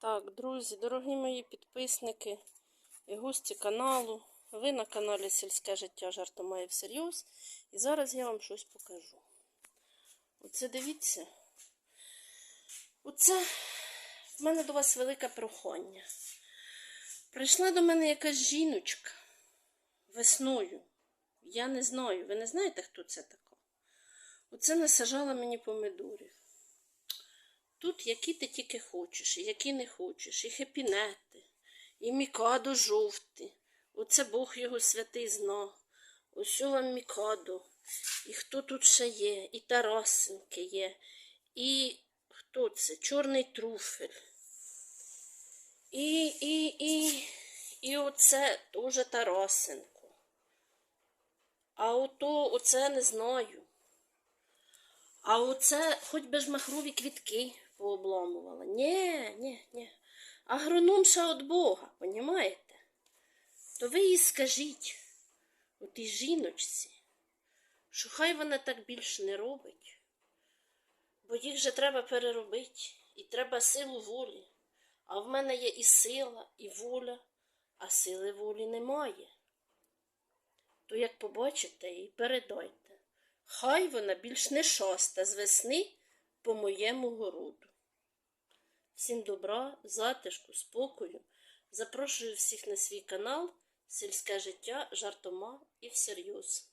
Так, друзі, дорогі мої підписники і гості каналу. Ви на каналі Сільське життя жартомає всерйоз. І зараз я вам щось покажу. Оце дивіться. Оце в мене до вас велике прохання. Прийшла до мене якась жіночка весною. Я не знаю. Ви не знаєте, хто це така? Оце насажала мені помидорів. Тут які ти тільки хочеш, і які не хочеш, і хепінети, і мікадо жовті. Оце Бог його святий зна. Ось вам мікадо. І хто тут ще є? І Тарасенки є, і хто це? Чорний труфель. І, і, і, і оце теж Тарасенко. А ото, оце не знаю. А оце хоч би ж махрові квітки пообламувала. Ні, ні, ні. Агрономша від Бога, понімаєте? То ви їй скажіть, отій жіночці, що хай вона так більше не робить, бо їх же треба переробити, і треба силу волі. А в мене є і сила, і воля, а сили волі немає. То як побачите, і передайте. Хай вона більш не шоста з весни по моєму городу. Всім добра, затишку, спокою. Запрошую всіх на свій канал Сільське життя жартома і всерйоз.